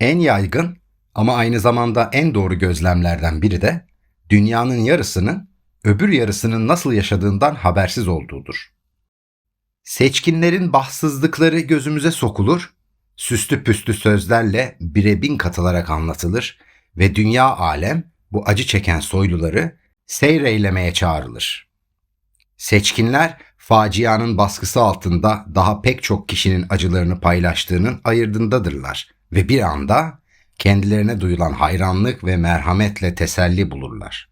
En yaygın ama aynı zamanda en doğru gözlemlerden biri de dünyanın yarısının öbür yarısının nasıl yaşadığından habersiz olduğudur. Seçkinlerin bahtsızlıkları gözümüze sokulur, süslü püslü sözlerle bire bin katılarak anlatılır ve dünya alem bu acı çeken soyluları seyreylemeye çağrılır. Seçkinler facianın baskısı altında daha pek çok kişinin acılarını paylaştığının ayırdındadırlar ve bir anda kendilerine duyulan hayranlık ve merhametle teselli bulurlar.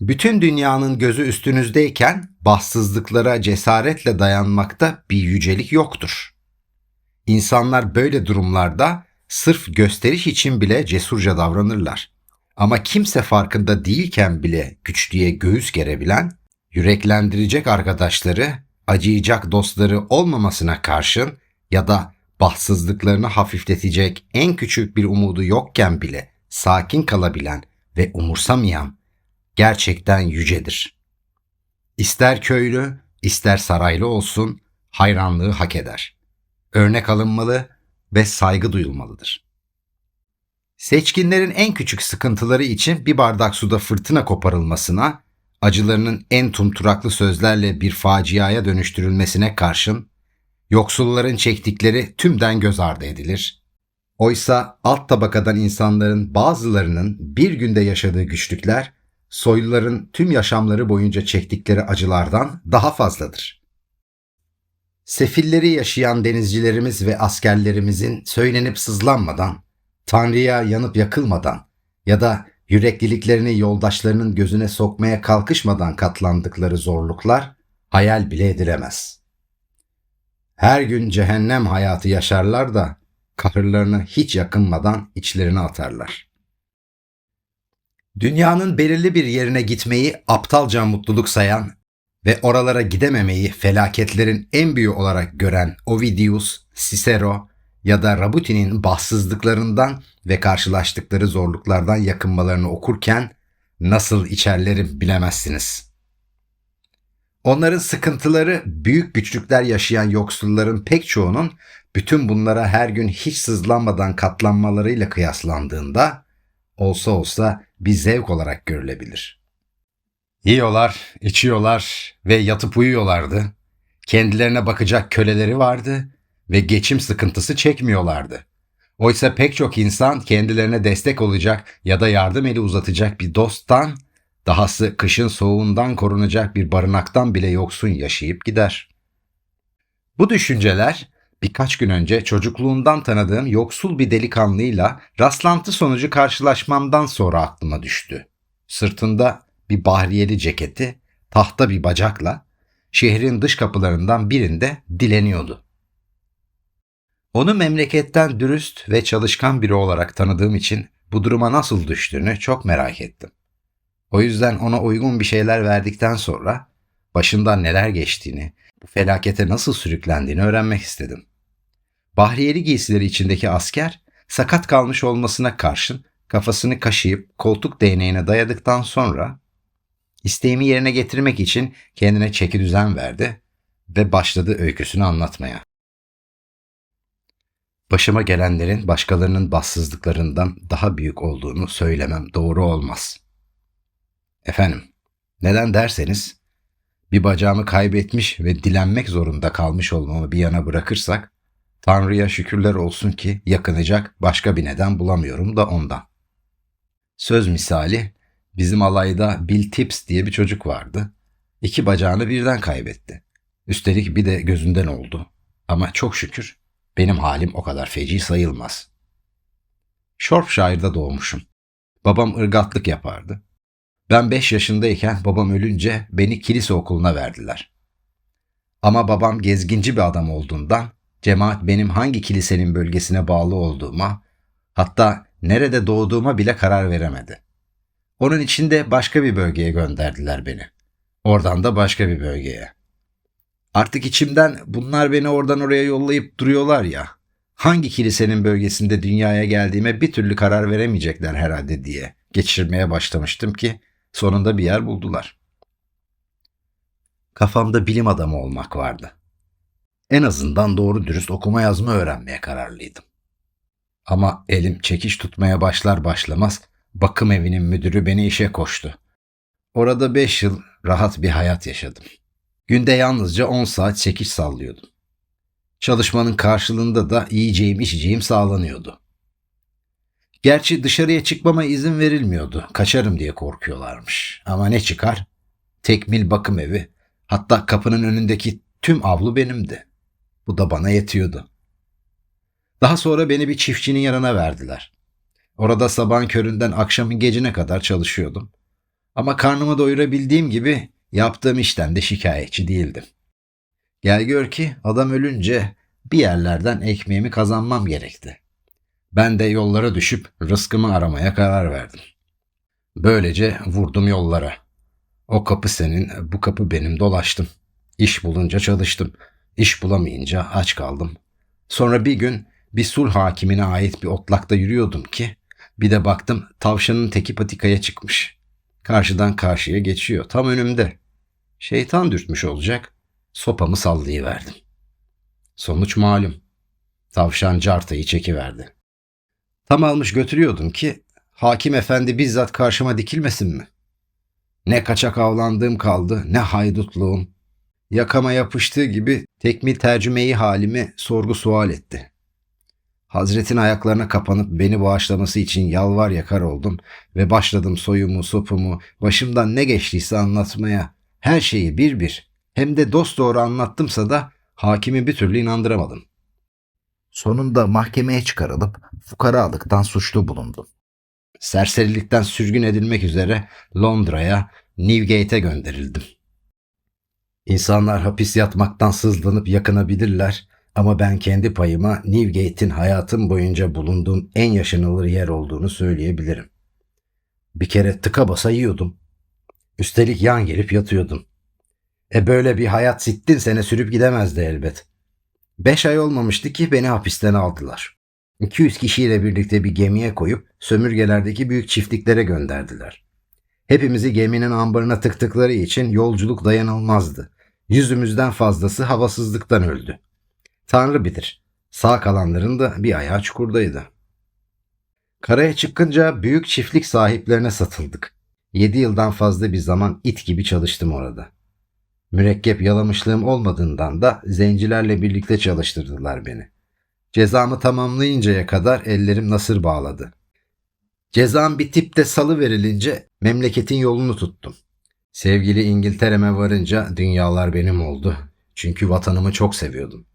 Bütün dünyanın gözü üstünüzdeyken bahtsızlıklara cesaretle dayanmakta bir yücelik yoktur. İnsanlar böyle durumlarda sırf gösteriş için bile cesurca davranırlar. Ama kimse farkında değilken bile güçlüye göğüs gerebilen, yüreklendirecek arkadaşları, acıyacak dostları olmamasına karşın ya da bahtsızlıklarını hafifletecek en küçük bir umudu yokken bile sakin kalabilen ve umursamayan gerçekten yücedir. İster köylü, ister saraylı olsun hayranlığı hak eder. Örnek alınmalı ve saygı duyulmalıdır. Seçkinlerin en küçük sıkıntıları için bir bardak suda fırtına koparılmasına, acılarının en tumturaklı sözlerle bir faciaya dönüştürülmesine karşın, yoksulların çektikleri tümden göz ardı edilir. Oysa alt tabakadan insanların bazılarının bir günde yaşadığı güçlükler, soyluların tüm yaşamları boyunca çektikleri acılardan daha fazladır. Sefilleri yaşayan denizcilerimiz ve askerlerimizin söylenip sızlanmadan, Tanrı'ya yanıp yakılmadan ya da yürekliliklerini yoldaşlarının gözüne sokmaya kalkışmadan katlandıkları zorluklar hayal bile edilemez. Her gün cehennem hayatı yaşarlar da kahırlarını hiç yakınmadan içlerine atarlar. Dünyanın belirli bir yerine gitmeyi aptalca mutluluk sayan ve oralara gidememeyi felaketlerin en büyüğü olarak gören Ovidius, Cicero ya da Rabuti'nin bahtsızlıklarından ve karşılaştıkları zorluklardan yakınmalarını okurken nasıl içerlerim bilemezsiniz. Onların sıkıntıları büyük güçlükler yaşayan yoksulların pek çoğunun bütün bunlara her gün hiç sızlanmadan katlanmalarıyla kıyaslandığında olsa olsa bir zevk olarak görülebilir. Yiyorlar, içiyorlar ve yatıp uyuyorlardı. Kendilerine bakacak köleleri vardı ve geçim sıkıntısı çekmiyorlardı. Oysa pek çok insan kendilerine destek olacak ya da yardım eli uzatacak bir dosttan, dahası kışın soğuğundan korunacak bir barınaktan bile yoksun yaşayıp gider. Bu düşünceler birkaç gün önce çocukluğundan tanıdığım yoksul bir delikanlıyla rastlantı sonucu karşılaşmamdan sonra aklıma düştü. Sırtında bir bahriyeli ceketi, tahta bir bacakla şehrin dış kapılarından birinde dileniyordu. Onu memleketten dürüst ve çalışkan biri olarak tanıdığım için bu duruma nasıl düştüğünü çok merak ettim. O yüzden ona uygun bir şeyler verdikten sonra başından neler geçtiğini, bu felakete nasıl sürüklendiğini öğrenmek istedim. Bahriyeli giysileri içindeki asker sakat kalmış olmasına karşın kafasını kaşıyıp koltuk değneğine dayadıktan sonra isteğimi yerine getirmek için kendine çeki düzen verdi ve başladı öyküsünü anlatmaya. Başıma gelenlerin başkalarının bassızlıklarından daha büyük olduğunu söylemem doğru olmaz. Efendim, neden derseniz, bir bacağımı kaybetmiş ve dilenmek zorunda kalmış olmamı bir yana bırakırsak, Tanrı'ya şükürler olsun ki yakınacak başka bir neden bulamıyorum da ondan. Söz misali, bizim alayda Bill Tips diye bir çocuk vardı. İki bacağını birden kaybetti. Üstelik bir de gözünden oldu. Ama çok şükür benim halim o kadar feci sayılmaz. Shropshire'da doğmuşum. Babam ırgatlık yapardı. Ben 5 yaşındayken babam ölünce beni kilise okuluna verdiler. Ama babam gezginci bir adam olduğundan cemaat benim hangi kilisenin bölgesine bağlı olduğuma, hatta nerede doğduğuma bile karar veremedi. Onun için de başka bir bölgeye gönderdiler beni. Oradan da başka bir bölgeye. Artık içimden bunlar beni oradan oraya yollayıp duruyorlar ya. Hangi kilisenin bölgesinde dünyaya geldiğime bir türlü karar veremeyecekler herhalde diye geçirmeye başlamıştım ki sonunda bir yer buldular. Kafamda bilim adamı olmak vardı. En azından doğru dürüst okuma yazma öğrenmeye kararlıydım. Ama elim çekiş tutmaya başlar başlamaz bakım evinin müdürü beni işe koştu. Orada 5 yıl rahat bir hayat yaşadım. Günde yalnızca 10 saat çekiş sallıyordum. Çalışmanın karşılığında da yiyeceğim içeceğim sağlanıyordu. Gerçi dışarıya çıkmama izin verilmiyordu. Kaçarım diye korkuyorlarmış. Ama ne çıkar? Tekmil bakım evi. Hatta kapının önündeki tüm avlu benimdi. Bu da bana yetiyordu. Daha sonra beni bir çiftçinin yanına verdiler. Orada sabahın köründen akşamın gecine kadar çalışıyordum. Ama karnımı doyurabildiğim gibi yaptığım işten de şikayetçi değildim. Gel gör ki adam ölünce bir yerlerden ekmeğimi kazanmam gerekti. Ben de yollara düşüp rızkımı aramaya karar verdim. Böylece vurdum yollara. O kapı senin, bu kapı benim dolaştım. İş bulunca çalıştım. İş bulamayınca aç kaldım. Sonra bir gün bir sulh hakimine ait bir otlakta yürüyordum ki bir de baktım tavşanın teki patikaya çıkmış. Karşıdan karşıya geçiyor tam önümde. Şeytan dürtmüş olacak. Sopamı sallayıverdim. Sonuç malum. Tavşan cartayı çekiverdi. Tam almış götürüyordum ki hakim efendi bizzat karşıma dikilmesin mi? Ne kaçak avlandığım kaldı ne haydutluğum. Yakama yapıştığı gibi tekmil tercümeyi halimi sorgu sual etti. Hazretin ayaklarına kapanıp beni bağışlaması için yalvar yakar oldum ve başladım soyumu, sopumu, başımdan ne geçtiyse anlatmaya. Her şeyi bir bir hem de dosdoğru anlattımsa da hakimi bir türlü inandıramadım. Sonunda mahkemeye çıkarılıp fukaralıktan suçlu bulundum. Serserilikten sürgün edilmek üzere Londra'ya, Newgate'e gönderildim. İnsanlar hapis yatmaktan sızlanıp yakınabilirler ama ben kendi payıma Newgate'in hayatım boyunca bulunduğum en yaşanılır yer olduğunu söyleyebilirim. Bir kere tıka basa yiyordum. Üstelik yan gelip yatıyordum. E böyle bir hayat sittin sene sürüp gidemezdi elbet. Beş ay olmamıştı ki beni hapisten aldılar. 200 kişiyle birlikte bir gemiye koyup sömürgelerdeki büyük çiftliklere gönderdiler. Hepimizi geminin ambarına tıktıkları için yolculuk dayanılmazdı. Yüzümüzden fazlası havasızlıktan öldü. Tanrı bilir. Sağ kalanların da bir ayağı çukurdaydı. Karaya çıkınca büyük çiftlik sahiplerine satıldık. Yedi yıldan fazla bir zaman it gibi çalıştım orada. Mürekkep yalamışlığım olmadığından da zencilerle birlikte çalıştırdılar beni. Cezamı tamamlayıncaya kadar ellerim nasır bağladı. Cezam bitip de salı verilince memleketin yolunu tuttum. Sevgili İngiltere'me varınca dünyalar benim oldu. Çünkü vatanımı çok seviyordum.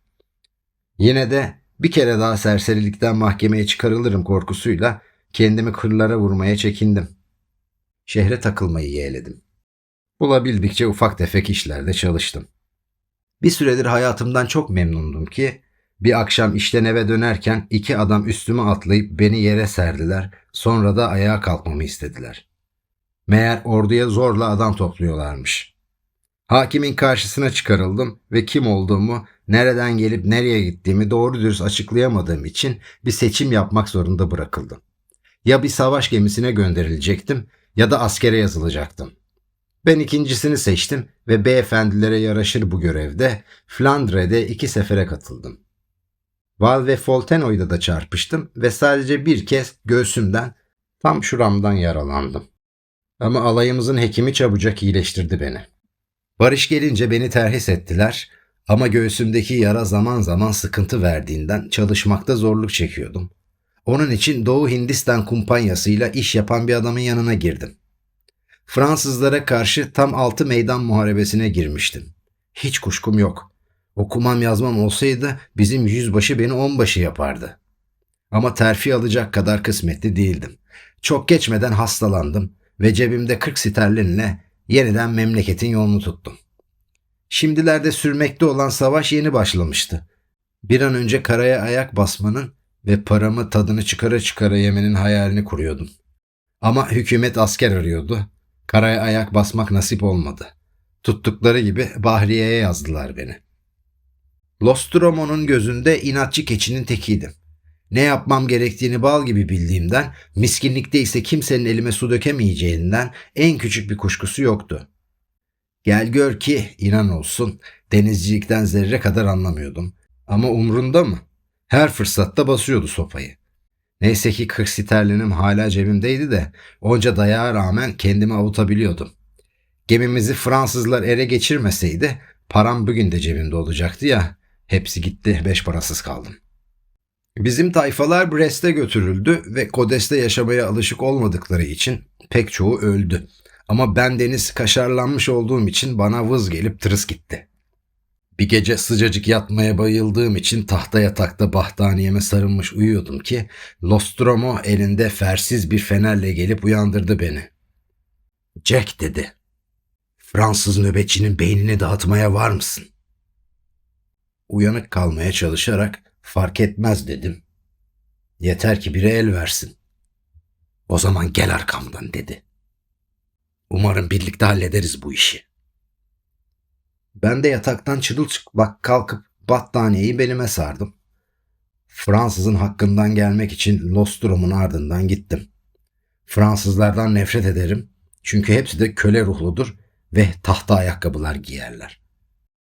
Yine de bir kere daha serserilikten mahkemeye çıkarılırım korkusuyla kendimi kırlara vurmaya çekindim. Şehre takılmayı yeğledim. Bulabildikçe ufak tefek işlerde çalıştım. Bir süredir hayatımdan çok memnundum ki bir akşam işten eve dönerken iki adam üstüme atlayıp beni yere serdiler sonra da ayağa kalkmamı istediler. Meğer orduya zorla adam topluyorlarmış. Hakimin karşısına çıkarıldım ve kim olduğumu, nereden gelip nereye gittiğimi doğru dürüst açıklayamadığım için bir seçim yapmak zorunda bırakıldım. Ya bir savaş gemisine gönderilecektim ya da askere yazılacaktım. Ben ikincisini seçtim ve beyefendilere yaraşır bu görevde Flandre'de iki sefere katıldım. Val ve Folteno'yla da çarpıştım ve sadece bir kez göğsümden tam şuramdan yaralandım. Ama alayımızın hekimi çabucak iyileştirdi beni. Barış gelince beni terhis ettiler ama göğsümdeki yara zaman zaman sıkıntı verdiğinden çalışmakta zorluk çekiyordum. Onun için Doğu Hindistan kumpanyasıyla iş yapan bir adamın yanına girdim. Fransızlara karşı tam altı meydan muharebesine girmiştim. Hiç kuşkum yok. Okumam yazmam olsaydı bizim yüzbaşı beni onbaşı yapardı. Ama terfi alacak kadar kısmetli değildim. Çok geçmeden hastalandım ve cebimde 40 sterlinle yeniden memleketin yolunu tuttum. Şimdilerde sürmekte olan savaş yeni başlamıştı. Bir an önce karaya ayak basmanın ve paramı tadını çıkara çıkara yemenin hayalini kuruyordum. Ama hükümet asker arıyordu. Karaya ayak basmak nasip olmadı. Tuttukları gibi Bahriye'ye yazdılar beni. Lostromo'nun gözünde inatçı keçinin tekiydim. Ne yapmam gerektiğini bal gibi bildiğimden, miskinlikte ise kimsenin elime su dökemeyeceğinden en küçük bir kuşkusu yoktu. Gel gör ki inan olsun denizcilikten zerre kadar anlamıyordum. Ama umrunda mı? Her fırsatta basıyordu sopayı. Neyse ki 40 sterlinim hala cebimdeydi de onca dayağa rağmen kendimi avutabiliyordum. Gemimizi Fransızlar ele geçirmeseydi param bugün de cebimde olacaktı ya. Hepsi gitti, beş parasız kaldım. Bizim tayfalar Brest'e götürüldü ve Kodes'te yaşamaya alışık olmadıkları için pek çoğu öldü. Ama ben deniz kaşarlanmış olduğum için bana vız gelip tırıs gitti. Bir gece sıcacık yatmaya bayıldığım için tahta yatakta bahtaniyeme sarılmış uyuyordum ki Nostromo elinde fersiz bir fenerle gelip uyandırdı beni. Jack dedi. Fransız nöbetçinin beynini dağıtmaya var mısın? Uyanık kalmaya çalışarak fark etmez dedim. Yeter ki biri el versin. O zaman gel arkamdan dedi. Umarım birlikte hallederiz bu işi. Ben de yataktan çırılçıplak kalkıp battaniyeyi belime sardım. Fransızın hakkından gelmek için Lostrom'un ardından gittim. Fransızlardan nefret ederim çünkü hepsi de köle ruhludur ve tahta ayakkabılar giyerler.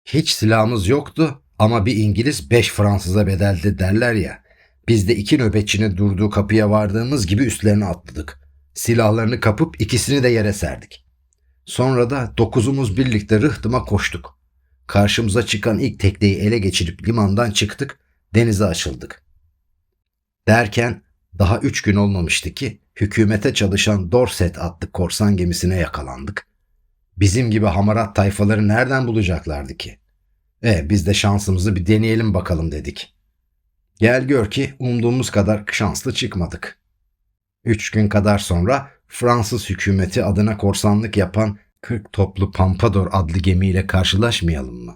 Hiç silahımız yoktu ama bir İngiliz beş Fransız'a bedeldi derler ya. Biz de iki nöbetçinin durduğu kapıya vardığımız gibi üstlerine atladık. Silahlarını kapıp ikisini de yere serdik. Sonra da dokuzumuz birlikte rıhtıma koştuk. Karşımıza çıkan ilk tekneyi ele geçirip limandan çıktık, denize açıldık. Derken daha üç gün olmamıştı ki hükümete çalışan Dorset adlı korsan gemisine yakalandık. Bizim gibi hamarat tayfaları nereden bulacaklardı ki? E biz de şansımızı bir deneyelim bakalım dedik. Gel gör ki umduğumuz kadar şanslı çıkmadık. Üç gün kadar sonra Fransız hükümeti adına korsanlık yapan 40 toplu Pampador adlı gemiyle karşılaşmayalım mı?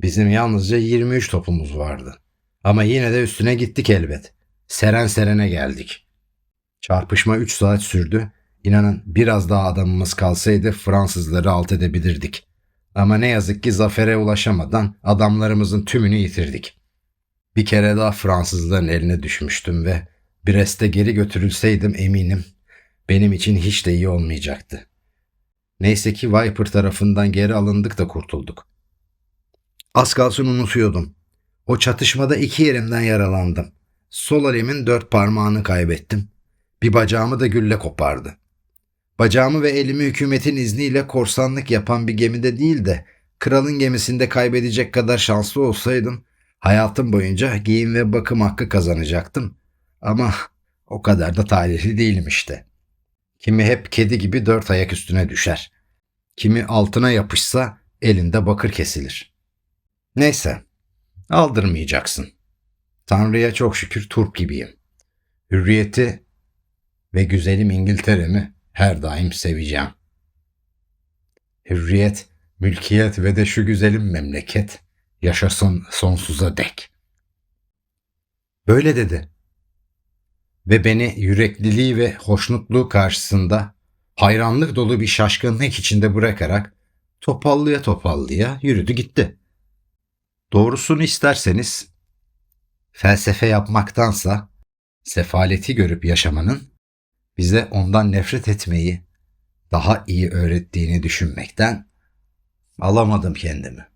Bizim yalnızca 23 topumuz vardı. Ama yine de üstüne gittik elbet. Seren serene geldik. Çarpışma 3 saat sürdü. İnanın biraz daha adamımız kalsaydı Fransızları alt edebilirdik. Ama ne yazık ki zafere ulaşamadan adamlarımızın tümünü yitirdik. Bir kere daha Fransızların eline düşmüştüm ve Brest'e geri götürülseydim eminim benim için hiç de iyi olmayacaktı. Neyse ki Viper tarafından geri alındık da kurtulduk. Az kalsın unutuyordum. O çatışmada iki yerimden yaralandım. Sol elimin dört parmağını kaybettim. Bir bacağımı da gülle kopardı. Bacağımı ve elimi hükümetin izniyle korsanlık yapan bir gemide değil de kralın gemisinde kaybedecek kadar şanslı olsaydım hayatım boyunca giyim ve bakım hakkı kazanacaktım. Ama o kadar da talihli değilim işte. Kimi hep kedi gibi dört ayak üstüne düşer. Kimi altına yapışsa elinde bakır kesilir. Neyse, aldırmayacaksın. Tanrı'ya çok şükür turp gibiyim. Hürriyeti ve güzelim İngiltere'mi her daim seveceğim. Hürriyet, mülkiyet ve de şu güzelim memleket yaşasın sonsuza dek. Böyle dedi. Ve beni yürekliliği ve hoşnutluğu karşısında hayranlık dolu bir şaşkınlık içinde bırakarak topallıya topallıya yürüdü gitti. Doğrusunu isterseniz felsefe yapmaktansa sefaleti görüp yaşamanın bize ondan nefret etmeyi daha iyi öğrettiğini düşünmekten alamadım kendimi.